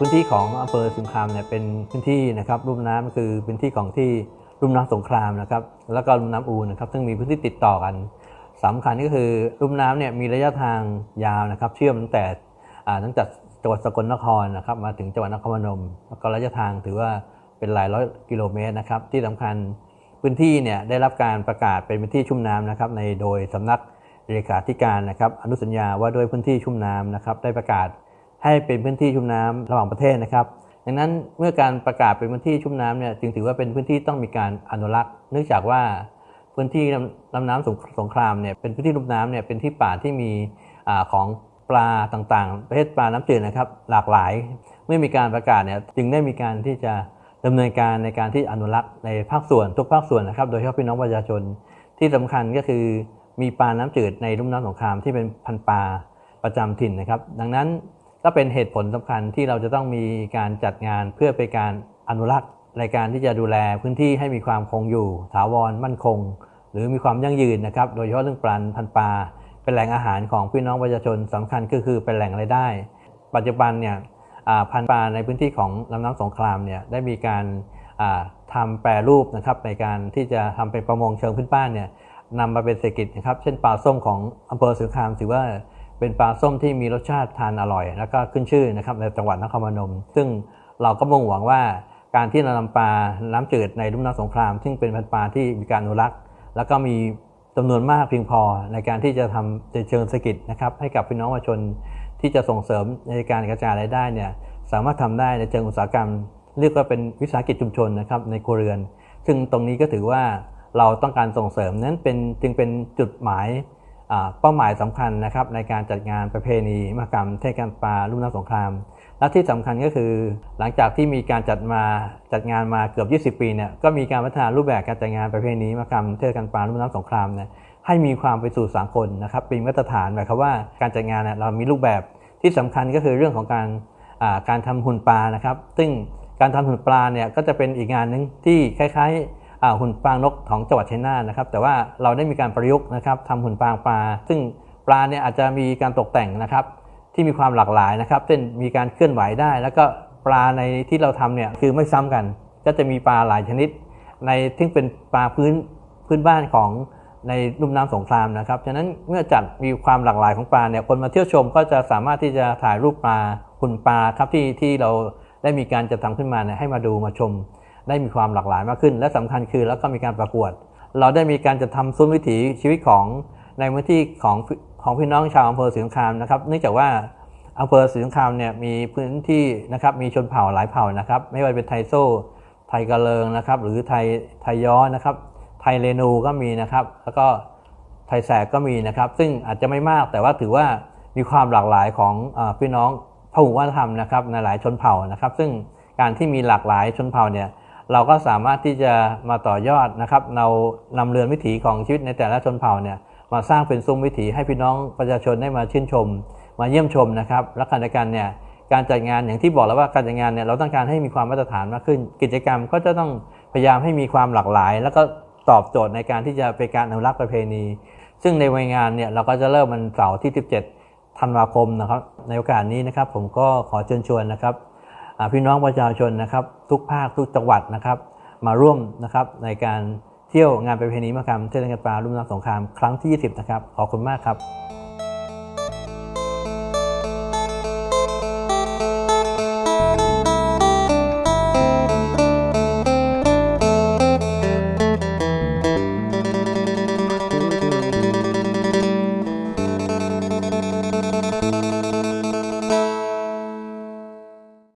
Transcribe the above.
พื้นที่ของอำเภอสงครามเนี่ยเป็นพื้นที่นะครับลุ่มน้ำคือพื้นที่ของที่ลุ่มน้ำสงครามนะครับแล้วก็ลุ่มน้ำอูนะครับซึ่งมีพื้นที่ติดต่อกันสำคัญก็คือลุ่มน้ำเนี่ยมีระยะทางยาวนะครับ เชื่อมตั้งแต่ตั้งแต่จังหวัดสกลนครนะครับมาถึงจังหวัดนครพนมแล้วก็ระยะทางถือว่าเป็นหลายร้อยกิโลเมตรนะครับที่สำคัญพื้นที่เนี่ยได้รับการประกาศเป็นพื้นที่ชุ่มน้ำนะครับในโดยสำนักเลขาธิการนะครับอนุสัญญาว่าด้วยพื้นที่ชุ่มน้ำนะครับได้ประกาศ ให้เป็นพื้นที่ชุ่มน้ำระหว่างประเทศนะครับดังนั้นเมื่อการประกาศเป็นพื้นที่ชุ่มน้ำเนี่ยจึงถือว่าเป็นพื้นที่ต้องมีการอนุรักษ์ เนื่องจากว่าพื้นที่ลำน้ำสงสงครามเนี่ยเป็นพื้นที่ลุ่มน้ำเนี่ยเป็นที่ป่าที่มีอของปลาต่างๆ ประเภทปลาน้ำจืดนะครับหลากหลาย เมื่อมีการประกาศเนี่ยจึงได้มีการที่จะดำเนินการในการที่อนุรักษ์ในภาคส่วนทุกภาคส่วนนะครับ โดยเฉพาะพี่น้องประชาชนที่สำคัญก็คือมีปลาน้ำจืดในลุ่มน้ำสงครามที่เป็นพันปลาประจำถิ่นนะครับ ดังนั้น ก็เป็นเหตุผลสำคัญที่เราจะต้องมีการจัดงานเพื่อเป็นการอนุรักษ์ในการที่จะดูแลพื้นที่ให้มีความคงอยู่ ถาวรมั่นคง หรือมีความยั่งยืนนะครับ โดยเฉพาะเรื่องปลาพันปลาเป็นแหล่งอาหารของพี่น้องประชาชนสำคัญก็คือเป็นแหล่งรายได้ ปัจจุบันเนี่ยพันปลาในพื้นที่ของลำน้ำสงครามเนี่ยได้มีการทำแปรรูปนะครับในการที่จะทำเป็นประมงเชิงพื้นบ้านเนี่ยนำมาเป็นเศรษฐกิจนะครับ เช่นปลาส้มของอำเภอสงครามถือว่า เป็นปลาส้มที่มีรสชาติทานอร่อย แล้วก็ขึ้นชื่อนะครับในจังหวัดนครพนม ซึ่งเราก็มุ่งหวังว่าการที่เรานำปลาน้ำจืดในลุ่มน้ำสงคราม ซึ่งเป็นพันปลาที่มีการอนุรักษ์ แล้วก็มีจำนวนมากเพียงพอในการที่จะทำในเชิงเศรษฐกิจนะครับให้กับพี่น้องประชาชนที่จะส่งเสริมในการกระจายรายได้เนี่ยสามารถทำได้ในเชิงอุตสาหกรรม เรียกว่าเป็นวิสาหกิจชุมชนนะครับในครัวเรือน ซึ่งตรงนี้ก็ถือว่าเราต้องการส่งเสริมนั้นเป็นจึงเป็นจุดหมาย เป้าหมายสำคัญนะครับในการจัดงานประเพณีมหกรรมเทศกาลปลาลุ่มน้ำสงคราม และที่สำคัญก็คือหลังจากที่มีการจัดมาจัดงานมาเกือบ 20 ปีเนี่ยก็มีการพัฒนารูปแบบการจัดงานประเพณีมหกรรมเทศกาลปลาลุ่มน้ำสงครามเนี่ยให้มีความไปสู่สากลนะครับเป็นมาตรฐานหมายความว่าการจัดงานเนี่ยเรามีรูปแบบที่สำคัญก็คือเรื่องของการการทำหุ่นปลานะครับ ซึ่งการทำหุ่นปลาเนี่ยก็จะเป็นอีกงานหนึ่งที่คล้ายๆอ่า หุ่นปางนกของจังหวัดชัยนาทนะครับ แต่ว่าเราได้มีการประยุกต์นะครับทำหุ่นปางปลา ซึ่งปลาเนี่ยอาจจะมีการตกแต่งนะครับ ที่มีความหลากหลายนะครับ เช่นมีการเคลื่อนไหวได้ แล้วก็ปลาในที่เราทำเนี่ยคือไม่ซ้ำกัน ก็จะมีปลาหลายชนิด ในที่เป็นปลาพื้นพื้นบ้านของในลุ่มน้ำสงครามนะครับฉะนั้นเมื่อจัดมีความหลากหลายของปลาเนี่ยคนมาเที่ยวชมก็จะสามารถที่จะถ่ายรูปปลาหุ่นปลาครับที่ที่เราได้มีการจัดทำขึ้นมาเนี่ยให้มาดูมาชม ได้มีความหลากหลายมากขึ้น และสำคัญคือแล้วก็มีการประกวด เราได้มีการจัดทำซุ้มวิถีชีวิตของในพื้นที่ของของพี่น้องชาวอำเภอศรีสงครามนะครับเนื่องจากว่าอำเภอศรีสงครามเนี่ยมีพื้นที่นะครับมีชนเผ่าหลายเผ่านะครับ ไม่ว่าเป็นไทโซ่ไทยกะเลิงนะครับ หรือไทยไทยย้อนะครับ ไทยเรนูก็มีนะครับ แล้วก็ไทยแสกก็มีนะครับ ซึ่งอาจจะไม่มากแต่ว่าถือว่ามีความหลากหลายของอพี่น้องพหุวัฒนธรรมนะครับในหลายชนเผ่านะครับ ซึ่งการที่มีหลากหลายชนเผ่าเนี่ย เราก็สามารถที่จะมาต่อยอดนะครับเรานำเรือนวิถีของชีวิตในแต่ละชนเผ่าเนี่ยมาสร้างเป็นซุ้มวิถีให้พี่น้องประชาชนได้มาชื่นชม มาเยี่ยมชมนะครับและขณะเดียวกันเนี่ยการจัดงานอย่างที่บอกแล้วว่าการจัดงานเนี่ยเราต้องการให้มีความมาตรฐานมากขึ้น กิจกรรมก็จะต้องพยายามให้มีความหลากหลาย แล้วก็ตอบโจทย์ในการที่จะเป็นการอนุรักษ์ประเพณี ซึ่งในวันงานเนี่ยเราก็จะเริ่มมันเสาร์ที่ 17ธันวาคมนะครับในโอกาสนี้นะครับผมก็ขอเชิญชวนนะครับ พี่น้องประชาชนนะครับ ทุกภาคทุกจังหวัดนะครับ มาร่วมนะครับในการเที่ยวงานประเพณีมหกรรมเทศกาลปลาลุ่มน้ำสงครามครั้งที่ 20 นะครับ ขอบคุณมากครับ